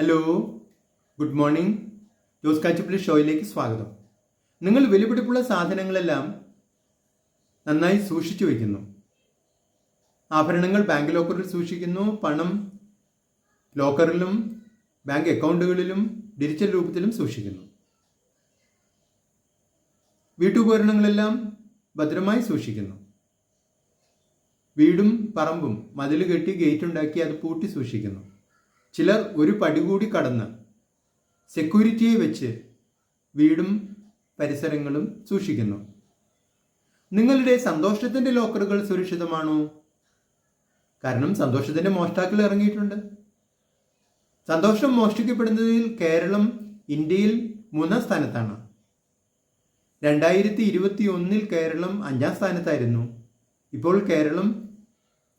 Hello good morning Jose Kachuppilly ഷോയിലേക്ക് സ്വാഗതം. നിങ്ങൾ വിലപിടിപ്പുള്ള സാധനങ്ങളെല്ലാം നന്നായി സൂക്ഷിച്ചു വയ്ക്കുന്നു. ആഭരണങ്ങൾ ബാങ്ക് ലോക്കറിൽ സൂക്ഷിക്കുന്നു. പണം ലോക്കറിലും ബാങ്ക് അക്കൗണ്ടുകളിലും ഡിജിറ്റൽ രൂപത്തിലും സൂക്ഷിക്കുന്നു. വീട്ടുപകരണങ്ങളെല്ലാം ഭദ്രമായി സൂക്ഷിക്കുന്നു. വീടും പറമ്പും മതിൽ കെട്ടി ഗേറ്റ് ഉണ്ടാക്കി അത് പൂട്ടി സൂക്ഷിക്കുന്നു. ചിലർ ഒരു പടി കൂടി കടന്ന് സെക്യൂരിറ്റിയെ വെച്ച് വീടും പരിസരങ്ങളും സൂക്ഷിക്കുന്നു. നിങ്ങളുടെ സന്തോഷത്തിന്റെ ലോക്കറുകൾ സുരക്ഷിതമാണോ? കാരണം സന്തോഷത്തിന്റെ മോഷ്ടാക്കൾ ഇറങ്ങിയിട്ടുണ്ട്. സന്തോഷം മോഷ്ടിക്കപ്പെടുന്നതിൽ കേരളം ഇന്ത്യയിൽ മൂന്നാം സ്ഥാനത്താണ്. രണ്ടായിരത്തി ഇരുപത്തി ഒന്നിൽ കേരളം അഞ്ചാം സ്ഥാനത്തായിരുന്നു. ഇപ്പോൾ കേരളം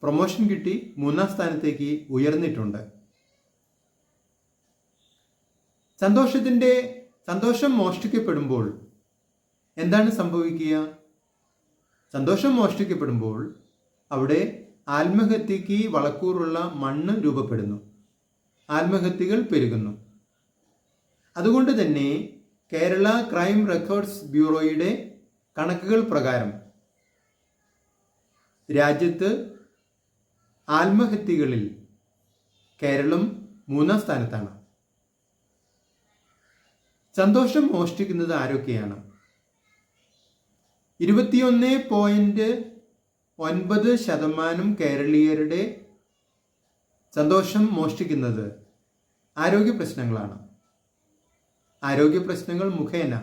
പ്രൊമോഷൻ കിട്ടി മൂന്നാം സ്ഥാനത്തേക്ക് ഉയർന്നിട്ടുണ്ട്. സന്തോഷത്തിന്റെ സന്തോഷം മോഷ്ടിക്കപ്പെടുമ്പോൾ എന്താണ് സംഭവിക്കുക? സന്തോഷം മോഷ്ടിക്കപ്പെടുമ്പോൾ അവിടെ ആത്മഹത്യക്ക് വളക്കൂറുള്ള മണ്ണ് രൂപപ്പെടുന്നു. ആത്മഹത്യകൾ പെരുകുന്നു. അതുകൊണ്ട് തന്നെ കേരള ക്രൈം റെക്കോർഡ്സ് ബ്യൂറോയുടെ കണക്കുകൾ പ്രകാരം രാജ്യത്ത് ആത്മഹത്യകളിൽ കേരളം മൂന്നാം സ്ഥാനത്താണ്. സന്തോഷം മോഷ്ടിക്കുന്നത് ആരൊക്കെയാണ്? ഇരുപത്തിയൊന്ന് പോയിന്റ് ഒൻപത് ശതമാനം കേരളീയരുടെ സന്തോഷം മോഷ്ടിക്കുന്നത് ആരോഗ്യ പ്രശ്നങ്ങളാണ്. ആരോഗ്യ പ്രശ്നങ്ങൾ മുഖേന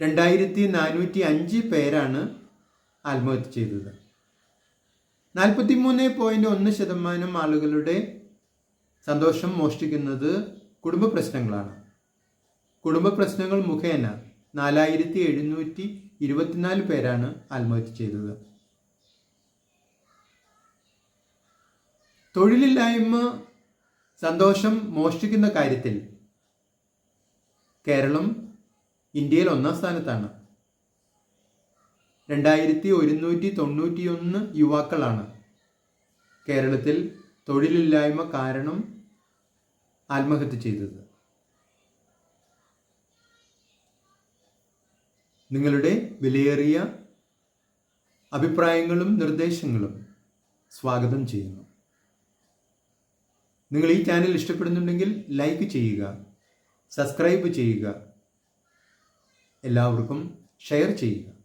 രണ്ടായിരത്തി നാനൂറ്റി അഞ്ച് പേരാണ് ആത്മഹത്യ ചെയ്തത്. നാൽപ്പത്തി മൂന്ന് പോയിന്റ് ഒന്ന് ശതമാനം ആളുകളുടെ സന്തോഷം മോഷ്ടിക്കുന്നത് കുടുംബ പ്രശ്നങ്ങളാണ്. കുടുംബ പ്രശ്നങ്ങൾ മുഖേന നാലായിരത്തി എഴുന്നൂറ്റി ഇരുപത്തിനാല് പേരാണ് ആത്മഹത്യ ചെയ്തത്. തൊഴിലില്ലായ്മ സന്തോഷം മോഷ്ടിക്കുന്ന കാര്യത്തിൽ കേരളം ഇന്ത്യയിൽ ഒന്നാം സ്ഥാനത്താണ്. രണ്ടായിരത്തി ഒരുന്നൂറ്റി തൊണ്ണൂറ്റിയൊന്ന് യുവാക്കളാണ് കേരളത്തിൽ തൊഴിലില്ലായ്മ കാരണം ആത്മഹത്യ ചെയ്തത്. നിങ്ങളുടെ വിലയേറിയ അഭിപ്രായങ്ങളും നിർദ്ദേശങ്ങളും സ്വാഗതം ചെയ്യുന്നു. നിങ്ങൾ ഈ ചാനൽ ഇഷ്ടപ്പെടുന്നുണ്ടെങ്കിൽ ലൈക്ക് ചെയ്യുക സബ്സ്ക്രൈബ് ചെയ്യുക എല്ലാവർക്കും ഷെയർ ചെയ്യുക.